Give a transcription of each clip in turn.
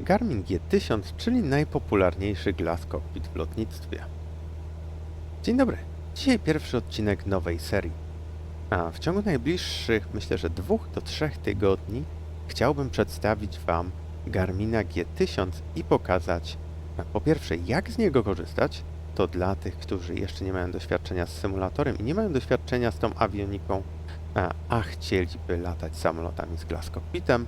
Garmin G1000, czyli najpopularniejszy glass cockpit w lotnictwie. Dzień dobry. Dzisiaj pierwszy odcinek nowej serii. A w ciągu najbliższych, myślę, że dwóch do trzech tygodni chciałbym przedstawić Wam Garmina G1000 i pokazać e, po pierwsze jak z niego korzystać, to dla tych, którzy jeszcze nie mają doświadczenia z symulatorem i nie mają doświadczenia z tą awioniką, a, a chcieliby latać samolotami z glass cockpitem,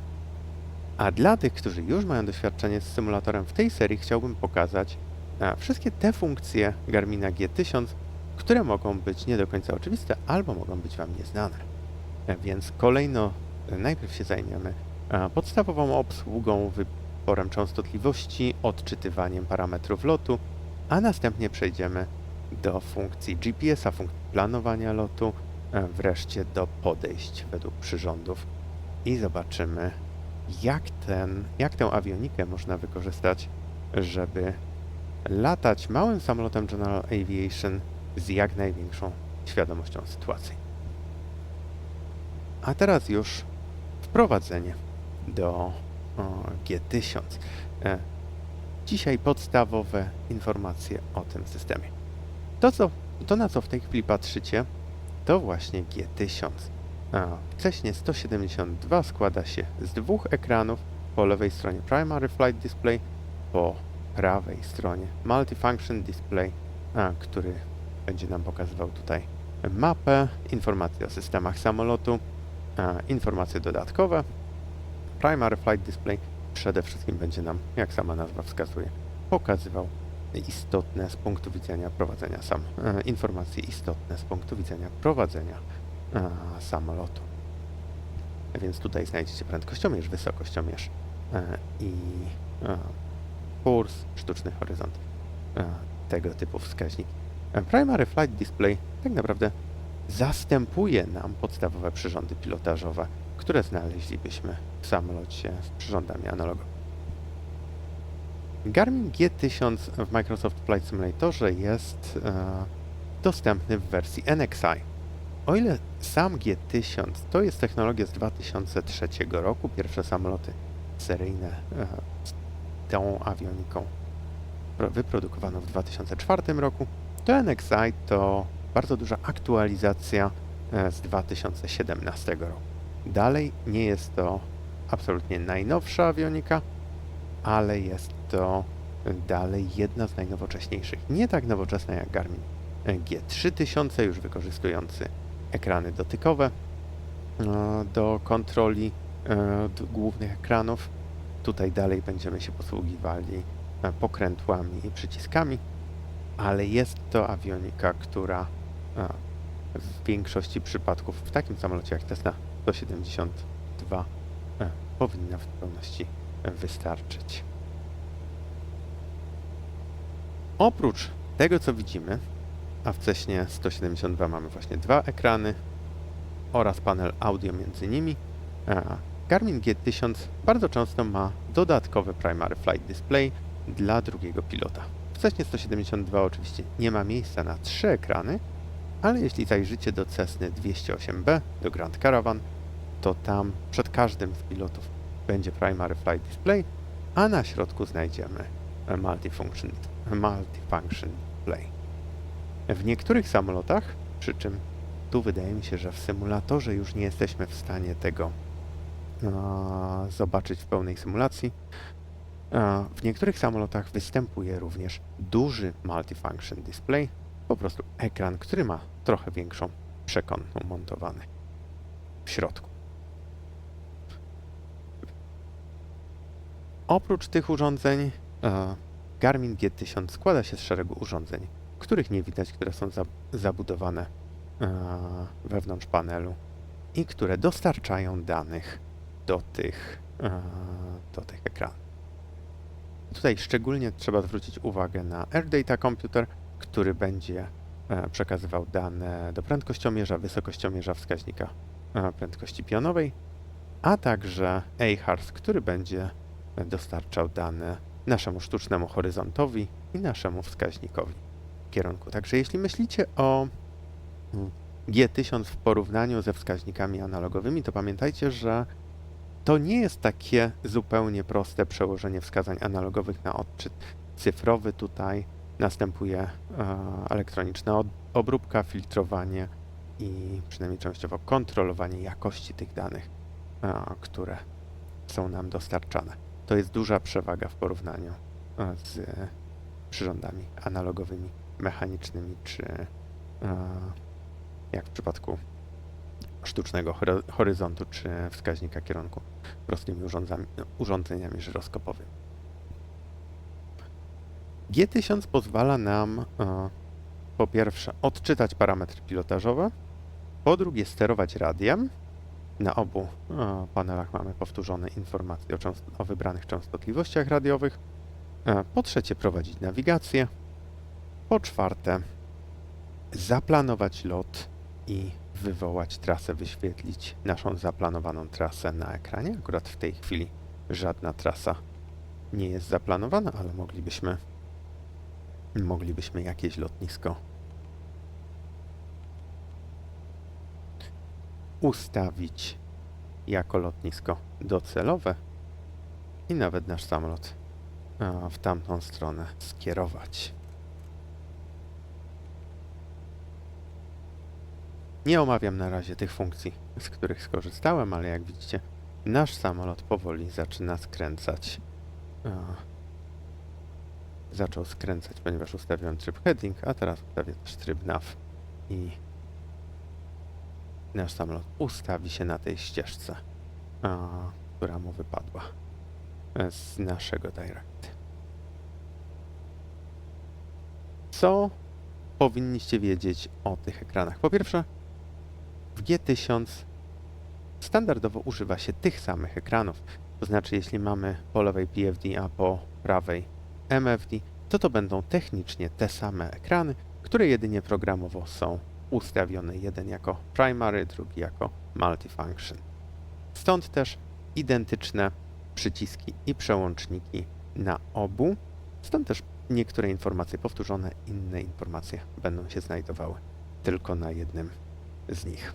a dla tych, którzy już mają doświadczenie z symulatorem w tej serii, chciałbym pokazać e, wszystkie te funkcje Garmina G1000, które mogą być nie do końca oczywiste albo mogą być Wam nieznane. E, Więc kolejno e, najpierw się zajmiemy podstawową obsługą, wyborem częstotliwości, odczytywaniem parametrów lotu, a następnie przejdziemy do funkcji GPS-a, funkcji planowania lotu, wreszcie do podejść według przyrządów i zobaczymy, jak, ten, jak tę awionikę można wykorzystać, żeby latać małym samolotem General Aviation z jak największą świadomością sytuacji. A teraz już wprowadzenie do o, G1000. E, dzisiaj podstawowe informacje o tym systemie. To, co, to na co w tej chwili patrzycie, to właśnie G1000. A, Wcześniej 172 składa się z dwóch ekranów. Po lewej stronie Primary Flight Display, po prawej stronie Multifunction Display, a, który będzie nam pokazywał tutaj mapę, informacje o systemach samolotu, a, informacje dodatkowe. Primary Flight Display przede wszystkim będzie nam, jak sama nazwa wskazuje, pokazywał istotne z punktu widzenia prowadzenia sam, e, informacje istotne z punktu widzenia prowadzenia samolotu. Więc tutaj znajdziecie prędkościomierz, wysokościomierz e, i e, kurs, sztuczny horyzont, e, tego typu wskaźniki. E, Primary Flight Display tak naprawdę zastępuje nam podstawowe przyrządy pilotażowe, które znaleźlibyśmy w samolocie z przyrządami analogowymi. Garmin G1000 w Microsoft Flight Simulatorze jest e, dostępny w wersji NXI. O ile sam G1000 to jest technologia z 2003 roku, pierwsze samoloty seryjne e, z tą awioniką pro- wyprodukowano w 2004 roku, to NXI to bardzo duża aktualizacja e, z 2017 roku. Dalej nie jest to absolutnie najnowsza awionika, ale jest to dalej jedna z najnowocześniejszych. Nie tak nowoczesna jak Garmin G3000, już wykorzystujący ekrany dotykowe e, do kontroli e, głównych ekranów. Tutaj dalej będziemy się posługiwali e, pokrętłami i przyciskami, ale jest to awionika, która w większości przypadków w takim samolocie jak Cessna 172 e, powinna w pełności wystarczyć. Oprócz tego, co widzimy, a w Cessnie 172 mamy właśnie dwa ekrany oraz panel audio między nimi, Garmin G1000 bardzo często ma dodatkowy Primary Flight Display dla drugiego pilota. W Cessnie 172 oczywiście nie ma miejsca na trzy ekrany, ale jeśli zajrzycie do Cessny 208B, do Grand Caravan, to tam przed każdym z pilotów będzie Primary Flight Display, a na środku znajdziemy Multifunction, multifunction. W niektórych samolotach, przy czym tu wydaje mi się, że w symulatorze już nie jesteśmy w stanie tego e, zobaczyć w pełnej symulacji, e, w niektórych samolotach występuje również duży multifunction display, po prostu ekran, który ma trochę większą przekątną montowany w środku. Oprócz tych urządzeń, Garmin G1000 składa się z szeregu urządzeń, których nie widać, które są za, zabudowane e, wewnątrz panelu i które dostarczają danych do tych, e, do tych ekranów. Tutaj szczególnie trzeba zwrócić uwagę na Air Data Computer, który będzie e, przekazywał dane do prędkościomierza, wysokościomierza wskaźnika prędkości pionowej, a także AHARS, który będzie dostarczał dane naszemu sztucznemu horyzontowi i naszemu wskaźnikowi kierunku. Także jeśli myślicie o mm, G1000 w porównaniu ze wskaźnikami analogowymi, to pamiętajcie, że to nie jest takie zupełnie proste przełożenie wskazań analogowych na odczyt cyfrowy. Tutaj następuje e, elektroniczna obróbka, filtrowanie i przynajmniej częściowo kontrolowanie jakości tych danych, e, które są nam dostarczane. To jest duża przewaga w porównaniu e, z przyrządami analogowymi, mechanicznymi, czy e, jak w przypadku sztucznego hory- horyzontu, czy wskaźnika kierunku prostymi urządzami, urządzeniami żyroskopowymi. G1000 pozwala nam e, po pierwsze odczytać parametry pilotażowe, po drugie sterować radiem. Na obu e, panelach mamy powtórzone informacje o, o wybranych częstotliwościach radiowych. Po trzecie prowadzić nawigację. Po czwarte zaplanować lot i wywołać trasę, wyświetlić naszą zaplanowaną trasę na ekranie. Akurat w tej chwili żadna trasa nie jest zaplanowana, ale moglibyśmy moglibyśmy jakieś lotnisko ustawić jako lotnisko docelowe i nawet nasz samolot a, w tamtą stronę skierować. Nie omawiam na razie tych funkcji, z których skorzystałem, ale jak widzicie, nasz samolot powoli zaczyna skręcać. A, zaczął skręcać, ponieważ ustawiłem tryb heading, a teraz ustawię też tryb nav i nasz samolot ustawi się na tej ścieżce, a, która mu wypadła z naszego direct. Co powinniście wiedzieć o tych ekranach? Po pierwsze, w G1000 standardowo używa się tych samych ekranów. To znaczy, jeśli mamy po lewej PFD, a po prawej MFD, to to będą technicznie te same ekrany, które jedynie programowo są ustawione. Jeden jako primary, drugi jako multifunction. Stąd też identyczne przyciski i przełączniki na obu. Stąd też niektóre informacje powtórzone, inne informacje będą się znajdowały tylko na jednym z nich.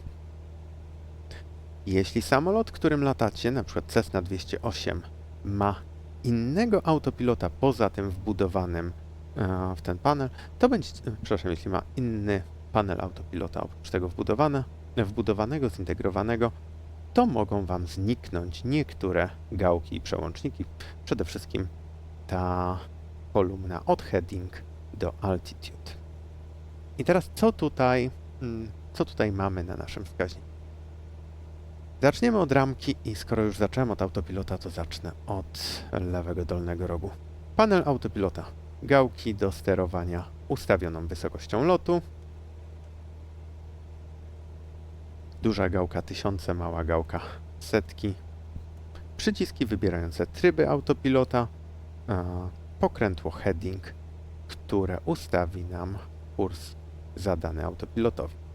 Jeśli samolot, którym latacie, przykład Cessna 208, ma innego autopilota poza tym wbudowanym e, w ten panel, to będzie, e, przepraszam, jeśli ma inny panel autopilota oprócz tego wbudowane, wbudowanego, zintegrowanego, to mogą Wam zniknąć niektóre gałki i przełączniki. Przede wszystkim ta kolumna od heading do altitude. I teraz co tutaj, mm, co tutaj mamy na naszym wskaźniku? Zaczniemy od ramki i skoro już zacząłem od autopilota, to zacznę od lewego dolnego rogu. Panel autopilota. Gałki do sterowania ustawioną wysokością lotu. Duża gałka tysiące, mała gałka setki. Przyciski wybierające tryby autopilota. Pokrętło heading, które ustawi nam kurs zadany autopilotowi.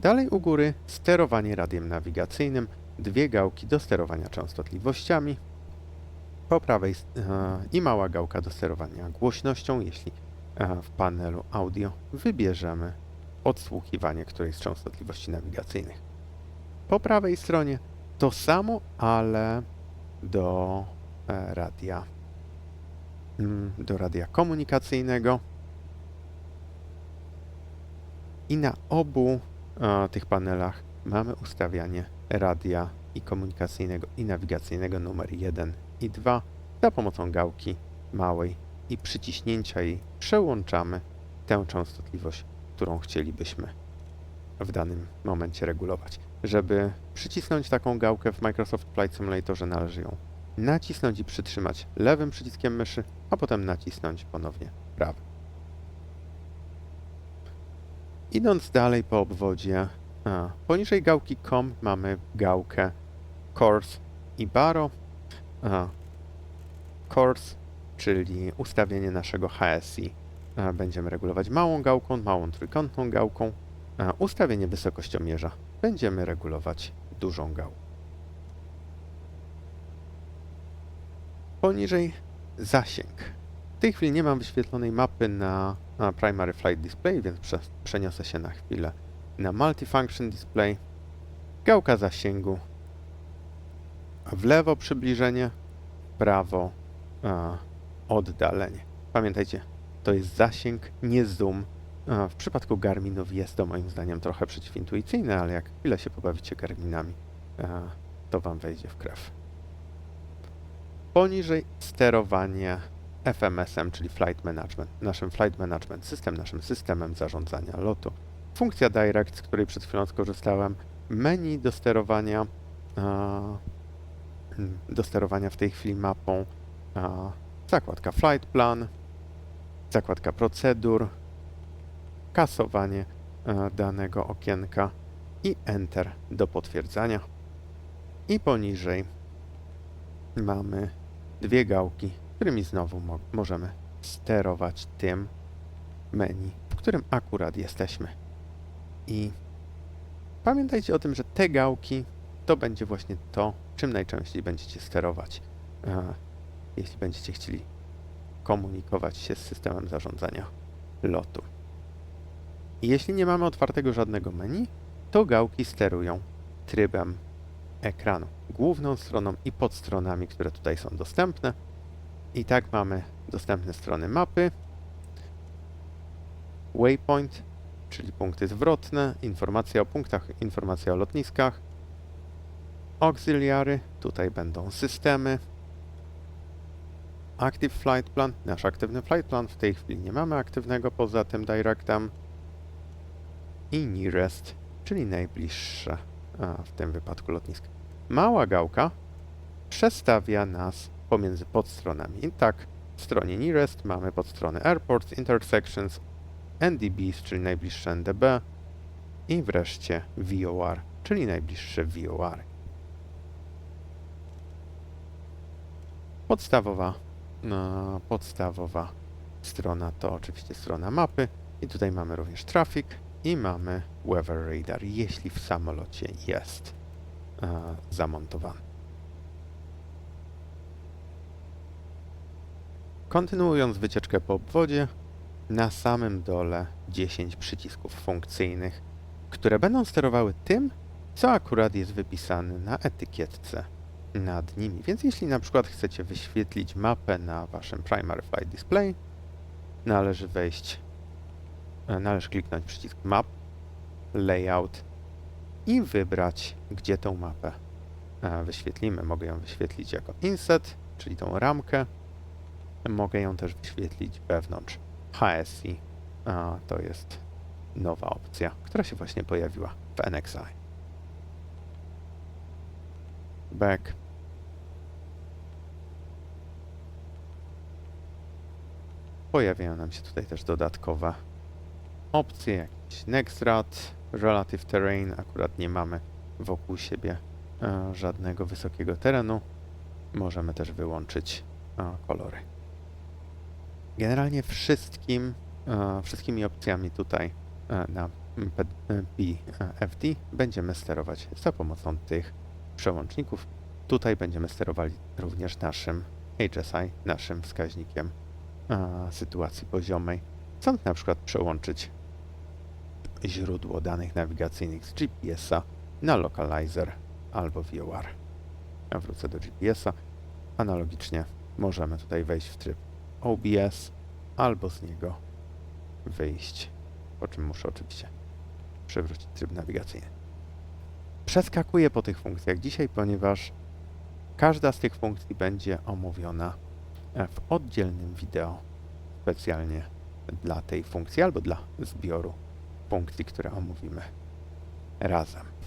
Dalej u góry sterowanie radiem nawigacyjnym, dwie gałki do sterowania częstotliwościami, po prawej e, i mała gałka do sterowania głośnością, jeśli e, w panelu audio wybierzemy odsłuchiwanie którejś z częstotliwości nawigacyjnych. Po prawej stronie to samo, ale do e, radia mm, do radia komunikacyjnego. I na obu e, tych panelach mamy ustawianie radia i komunikacyjnego i nawigacyjnego numer 1 i 2 za pomocą gałki małej i przyciśnięcia jej przełączamy tę częstotliwość, którą chcielibyśmy w danym momencie regulować. Żeby przycisnąć taką gałkę w Microsoft Flight Simulatorze należy ją nacisnąć i przytrzymać lewym przyciskiem myszy, a potem nacisnąć ponownie prawym. Idąc dalej po obwodzie, a, poniżej gałki COM mamy gałkę Course i Baro. A, course, czyli ustawienie naszego HSI, a, będziemy regulować małą gałką, małą trójkątną gałką. A, ustawienie wysokościomierza będziemy regulować dużą gałką. Poniżej zasięg. W tej chwili nie mam wyświetlonej mapy na, na Primary Flight Display, więc prze, przeniosę się na chwilę na Multifunction Display. Gałka zasięgu w lewo przybliżenie, w prawo a, oddalenie. Pamiętajcie, to jest zasięg, nie zoom. A, w przypadku Garminów jest to moim zdaniem trochę przeciwintuicyjne, ale jak chwilę się pobawicie Garminami, a, to wam wejdzie w krew. Poniżej sterowanie FMS-em, czyli Flight Management, naszym Flight Management System, naszym systemem zarządzania lotu. Funkcja Direct, z której przed chwilą skorzystałem, menu do sterowania, a, mm, do sterowania w tej chwili mapą, zakładka Flight Plan, zakładka Procedur, kasowanie e, danego okienka i Enter do potwierdzania. I poniżej mamy dwie gałki, którymi znowu mo możemy sterować tym menu, w którym akurat jesteśmy. I pamiętajcie o tym, że te gałki to będzie właśnie to, czym najczęściej będziecie sterować, e, jeśli będziecie chcieli komunikować się z systemem zarządzania lotu. I jeśli nie mamy otwartego żadnego menu, to gałki sterują trybem ekranu, główną stroną i podstronami, które tutaj są dostępne. I tak mamy dostępne strony mapy, waypoint, czyli punkty zwrotne, informacja o punktach, informacja o lotniskach, auxiliary, tutaj będą systemy, Active Flight Plan, nasz aktywny flight plan, w tej chwili nie mamy aktywnego poza tym directem i nearest, czyli najbliższe, a w tym wypadku lotnisko. Mała gałka przestawia nas pomiędzy podstronami. Tak, w stronie nearest mamy podstrony airports, intersections, NDBs, czyli najbliższe NDB i wreszcie VOR, czyli najbliższe VOR. Podstawowa, no, podstawowa strona to oczywiście strona mapy i tutaj mamy również traffic i mamy weather radar, jeśli w samolocie jest e, zamontowany. Kontynuując wycieczkę po obwodzie, na samym dole 10 przycisków funkcyjnych, które będą sterowały tym, co akurat jest wypisane na etykietce nad nimi. Więc jeśli na przykład chcecie wyświetlić mapę na waszym Primary Flight Display, należy wejść, e, należy kliknąć przycisk Map, Layout i wybrać, gdzie tą mapę e, wyświetlimy. Mogę ją wyświetlić jako inset, czyli tą ramkę. Mogę ją też wyświetlić wewnątrz HSI. A, to jest nowa opcja, która się właśnie pojawiła w NXI. Back. Pojawiają nam się tutaj też dodatkowe opcje, jakiś Nextrat, Relative Terrain. Akurat nie mamy wokół siebie e, żadnego wysokiego terenu. Możemy też wyłączyć e, kolory. Generalnie wszystkim, e, wszystkimi opcjami tutaj e, na BFD będziemy sterować za pomocą tych przełączników. Tutaj będziemy sterowali również naszym HSI, naszym wskaźnikiem e, sytuacji poziomej. Chcąc na przykład przełączyć źródło danych nawigacyjnych z GPS-a na localizer albo VOR. Ja wrócę do GPS-a. Analogicznie możemy tutaj wejść w tryb OBS albo z niego wyjść, po czym muszę oczywiście przywrócić tryb nawigacyjny. Przeskakuję po tych funkcjach dzisiaj, ponieważ każda z tych funkcji będzie omówiona w oddzielnym wideo specjalnie dla tej funkcji albo dla zbioru funkcji, które omówimy razem.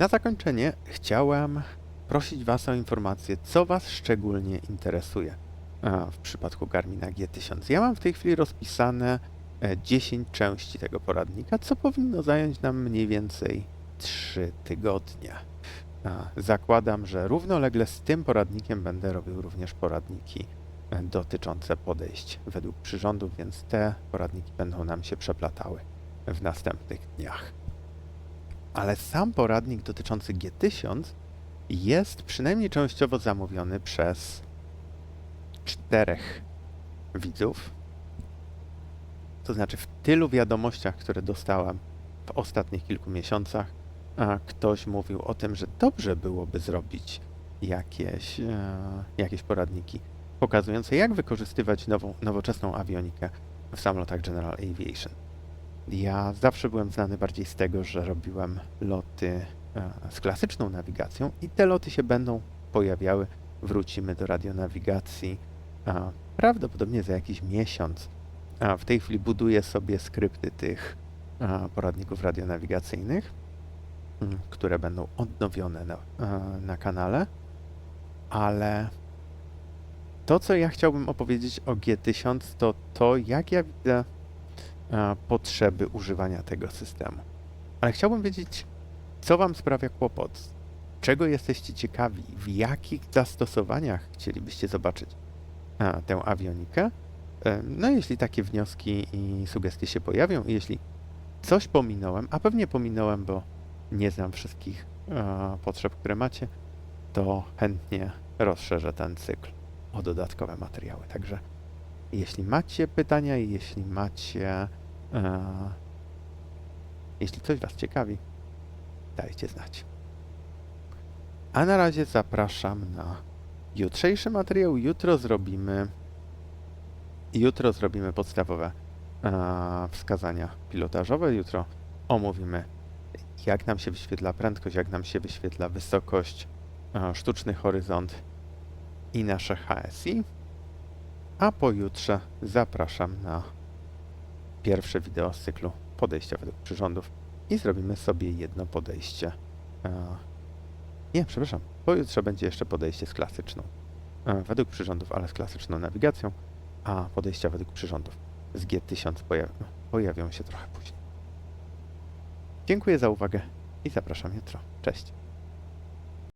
Na zakończenie chciałem prosić Was o informację, co Was szczególnie interesuje w przypadku Garmina G1000. Ja mam w tej chwili rozpisane e, 10 części tego poradnika, co powinno zająć nam mniej więcej 3 tygodnie. Zakładam, że równolegle z tym poradnikiem będę robił również poradniki e, dotyczące podejść według przyrządów, więc te poradniki będą nam się przeplatały w następnych dniach. Ale sam poradnik dotyczący G1000 jest przynajmniej częściowo zamówiony przez czterech widzów. To znaczy w tylu wiadomościach, które dostałem w ostatnich kilku miesiącach, ktoś mówił o tym, że dobrze byłoby zrobić jakieś, e, jakieś poradniki pokazujące, jak wykorzystywać nową, nowoczesną awionikę w samolotach General Aviation. Ja zawsze byłem znany bardziej z tego, że robiłem loty e, z klasyczną nawigacją i te loty się będą pojawiały. Wrócimy do radionawigacji prawdopodobnie za jakiś miesiąc. W tej chwili buduję sobie skrypty tych poradników radionawigacyjnych, mm, które będą odnowione na, a, na kanale, ale to, co ja chciałbym opowiedzieć o G1000, to to, jak ja widzę e, potrzeby używania tego systemu. Ale chciałbym wiedzieć, co Wam sprawia kłopot, czego jesteście ciekawi, w jakich zastosowaniach chcielibyście zobaczyć e, tę awionikę. E, No, jeśli takie wnioski i sugestie się pojawią, jeśli coś pominąłem, a pewnie pominąłem, bo nie znam wszystkich e, potrzeb, które macie, to chętnie rozszerzę ten cykl o dodatkowe materiały. Także jeśli macie pytania jeśli macie. E, jeśli coś Was ciekawi, dajcie znać. A na razie zapraszam na jutrzejszy materiał. Jutro zrobimy. Jutro zrobimy podstawowe e, wskazania pilotażowe. Jutro omówimy, jak nam się wyświetla prędkość, jak nam się wyświetla wysokość, e, sztuczny horyzont i nasze HSI. A pojutrze zapraszam na pierwsze wideo z cyklu podejścia według przyrządów i zrobimy sobie jedno podejście. Nie, przepraszam. Pojutrze będzie jeszcze podejście z klasyczną. Według przyrządów, ale z klasyczną nawigacją, a podejścia według przyrządów z G1000 pojaw pojawią się trochę później. Dziękuję za uwagę i zapraszam jutro. Cześć.